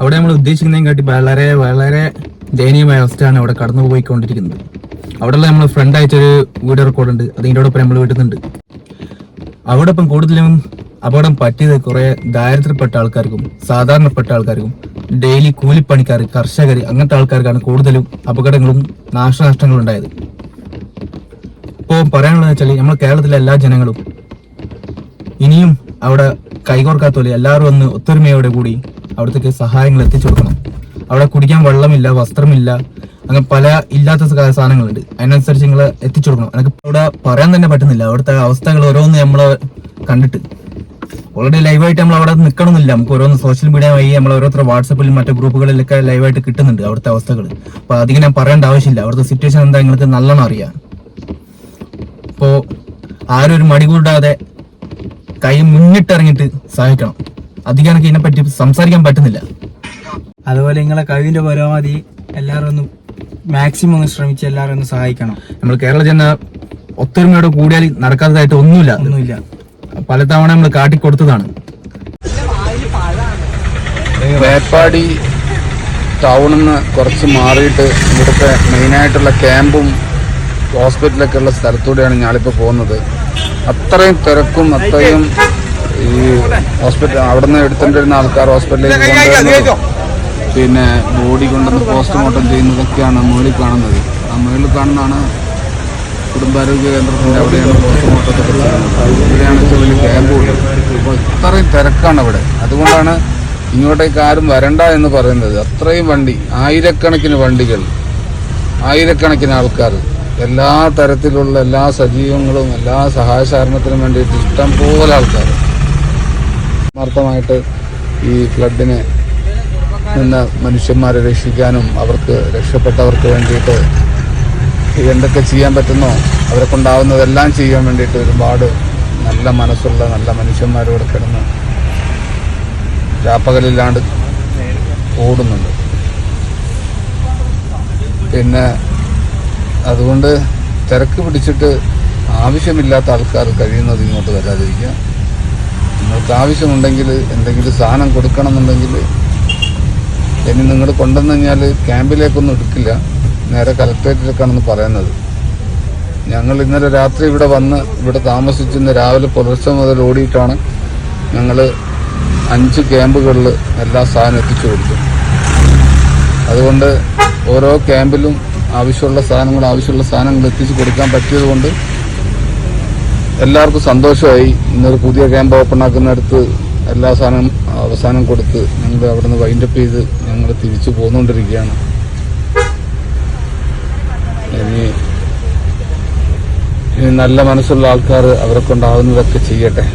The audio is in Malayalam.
അവിടെ നമ്മൾ ഉദ്ദേശിക്കുന്നതിനെ കാട്ടി വളരെ വളരെ ദയനീയമായ അവസ്ഥയാണ് അവിടെ കടന്നു പോയിക്കൊണ്ടിരിക്കുന്നത് അവിടെയുള്ള നമ്മൾ ഫ്രണ്ട് അയച്ചൊരു വീഡിയോ റെക്കോർഡ് ഉണ്ട്. ഒപ്പം നമ്മൾ വിടുന്നുണ്ട്. അവിടെ ഇപ്പം കൂടുതലും അപകടം പറ്റിയത് കുറെ ദാരിദ്ര്യപ്പെട്ട ആൾക്കാർക്കും സാധാരണപ്പെട്ട ആൾക്കാർക്കും ഡെയിലി കൂലിപ്പണിക്കാർ കർഷകർ അങ്ങനത്തെ ആൾക്കാർക്കാണ് കൂടുതലും അപകടങ്ങളും നാശനഷ്ടങ്ങളും ഉണ്ടായത്. ഇപ്പോൾ പറയാനുള്ളത് വെച്ചാൽ നമ്മൾ കേരളത്തിലെ എല്ലാ ജനങ്ങളും ഇനിയും അവിടെ കൈകോർക്കാത്ത പോലെ എല്ലാവരും ഒന്ന് ഒത്തൊരുമയോടെ കൂടി അവിടത്തേക്ക് സഹായങ്ങൾ എത്തിച്ചു കൊടുക്കണം. അവിടെ കുടിക്കാൻ വെള്ളമില്ല വസ്ത്രമില്ല അങ്ങനെ പല ഇല്ലാത്ത സാധനങ്ങളുണ്ട്. അതിനനുസരിച്ച് നിങ്ങൾ എത്തിച്ചു കൊടുക്കണം. എനിക്ക് അവിടെ പറയാൻ തന്നെ പറ്റുന്നില്ല. അവിടുത്തെ അവസ്ഥകൾ ഓരോന്ന് നമ്മൾ കണ്ടിട്ട്. ഓൾറെഡി ലൈവായിട്ട് നമ്മൾ അവിടെ നിൽക്കണമെന്നില്ല നമുക്ക് ഓരോന്ന് സോഷ്യൽ മീഡിയ വഴി നമ്മൾ ഓരോരുത്തർ വാട്സപ്പിലും മറ്റു ഗ്രൂപ്പുകളിലൊക്കെ ലൈവായിട്ട് കിട്ടുന്നുണ്ട് അവിടുത്തെ അവസ്ഥകൾ. അപ്പോൾ അധികം ഞാൻ പറയേണ്ട ആവശ്യമില്ല. അവിടുത്തെ സിറ്റുവേഷൻ എന്താ നിങ്ങൾക്ക് നല്ലോണം അറിയാം. ഇപ്പോ ആരും ഒരു മടി കൂടാതെ കൈ മുന്നിട്ടിറങ്ങിയിട്ട് സഹായിക്കണം. അധികം എനിക്ക് ഇതിനെപ്പറ്റി സംസാരിക്കാൻ പറ്റുന്നില്ല. അതുപോലെ നിങ്ങളെ കഴിവിന്റെ പരമാവധി എല്ലാവരും ഒന്ന് മാക്സിമം ഒന്ന് ശ്രമിച്ച് എല്ലാവരും ഒന്ന് സഹായിക്കണം. നമ്മൾ കേരള ജന ഒത്തൊരുമയോടെ കൂടിയാൽ നടക്കാത്തതായിട്ട് ഒന്നുമില്ല. ഒന്നുമില്ല. പലതവണ നമ്മൾ കാട്ടിക്കൊടുത്തതാണ്. മേപ്പാടി ടൗണിൽ നിന്ന് കുറച്ച് മാറിയിട്ട് ഇവിടുത്തെ മെയിനായിട്ടുള്ള ക്യാമ്പും ഹോസ്പിറ്റലൊക്കെ ഉള്ള സ്ഥലത്തൂടെയാണ് ഞാനിപ്പോൾ പോകുന്നത്. അത്രയും തിരക്കും അത്രയും ഈ ഹോസ്പിറ്റൽ അവിടെ നിന്ന് എടുത്തുകൊണ്ടിരുന്ന ആൾക്കാർ ഹോസ്പിറ്റലിലേക്ക് കൊണ്ടുവരുന്നത് പിന്നെ ബോഡി കൊണ്ടുവന്ന് പോസ്റ്റ്മോർട്ടം ചെയ്യുന്നതൊക്കെയാണ് മുകളിൽ കാണുന്നത്. ആ മുകളിൽ കാണുന്നതാണ് കുടുംബാരോഗ്യ കേന്ദ്രത്തിന്റെ അവിടെയാണ് പോസ്റ്റ്മോർട്ടത്തെ ചെയ്യുന്നത്. ഇവിടെയാണ് ഏറ്റവും വലിയ ക്യാമ്പ് ഉള്ളത്. അപ്പോൾ ഇത്രയും തിരക്കാണ് അവിടെ. അതുകൊണ്ടാണ് ഇങ്ങോട്ടേക്ക് ആരും വരണ്ട എന്ന് പറയുന്നത്. അത്രയും വണ്ടി ആയിരക്കണക്കിന് വണ്ടികൾ ആയിരക്കണക്കിന് ആൾക്കാർ. എല്ലാ തരത്തിലുള്ള എല്ലാ സജീവങ്ങളും എല്ലാ സഹായ സഹകരണത്തിനും വേണ്ടിയിട്ട് ഇഷ്ടം പോലെ ആൾക്കാർ. ആത്മാർത്ഥമായിട്ട് ഈ ഫ്ലഡിനെ നിന്ന് മനുഷ്യന്മാരെ രക്ഷിക്കാനും അവർക്ക് രക്ഷപ്പെട്ടവർക്ക് വേണ്ടിയിട്ട് എന്തൊക്കെ ചെയ്യാൻ പറ്റുന്നോ അവരെ കൊണ്ടാവുന്നതെല്ലാം ചെയ്യാൻ വേണ്ടിയിട്ട് ഒരുപാട് നല്ല മനസ്സുള്ള നല്ല മനുഷ്യന്മാരോട് കിടന്ന് രാപ്പകലില്ലാണ്ട് ഓടുന്നുണ്ട്. പിന്നെ അതുകൊണ്ട് തിരക്ക് പിടിച്ചിട്ട് ആവശ്യമില്ലാത്ത ആൾക്കാർ കഴിയുന്നത് ഇങ്ങോട്ട് വരാതിരിക്കുക. നിങ്ങൾക്ക് ആവശ്യമുണ്ടെങ്കിൽ എന്തെങ്കിലും സാധനം കൊടുക്കണമെന്നുണ്ടെങ്കിൽ ഇനി നിങ്ങൾ കൊണ്ടുവന്നു കഴിഞ്ഞാൽ ക്യാമ്പിലേക്കൊന്നും എടുക്കില്ല. നേരെ കലക്ട്രേറ്റിലേക്കാണെന്ന് പറയുന്നത്. ഞങ്ങൾ ഇന്നലെ രാത്രി ഇവിടെ വന്ന് ഇവിടെ താമസിച്ച് രാവിലെ പുലർച്ചെ മുതൽ ഓടിയിട്ടാണ് ഞങ്ങൾ അഞ്ച് ക്യാമ്പുകളിൽ എല്ലാ സാധനം എത്തിച്ചു കൊടുത്തു അതുകൊണ്ട് ഓരോ ക്യാമ്പിലും ആവശ്യമുള്ള സാധനങ്ങൾ ആവശ്യമുള്ള സാധനങ്ങൾ എത്തിച്ചു കൊടുക്കാൻ പറ്റിയതുകൊണ്ട് എല്ലാവർക്കും സന്തോഷമായി. ഇന്നൊരു പുതിയ ക്യാമ്പ് ഓപ്പൺ ആക്കുന്നിടത്ത് എല്ലാ സാധനം അവസാനം കൊടുത്ത് ഞങ്ങൾ അവിടുന്ന് വൈൻഡപ്പ് ചെയ്ത് ഞങ്ങൾ തിരിച്ചു പോന്നുകൊണ്ടിരിക്കുകയാണ്. ഇനി ഇനി നല്ല മനസ്സുള്ള ആൾക്കാർ അവരെ കൊണ്ടാവുന്നതൊക്കെ ചെയ്യട്ടെ.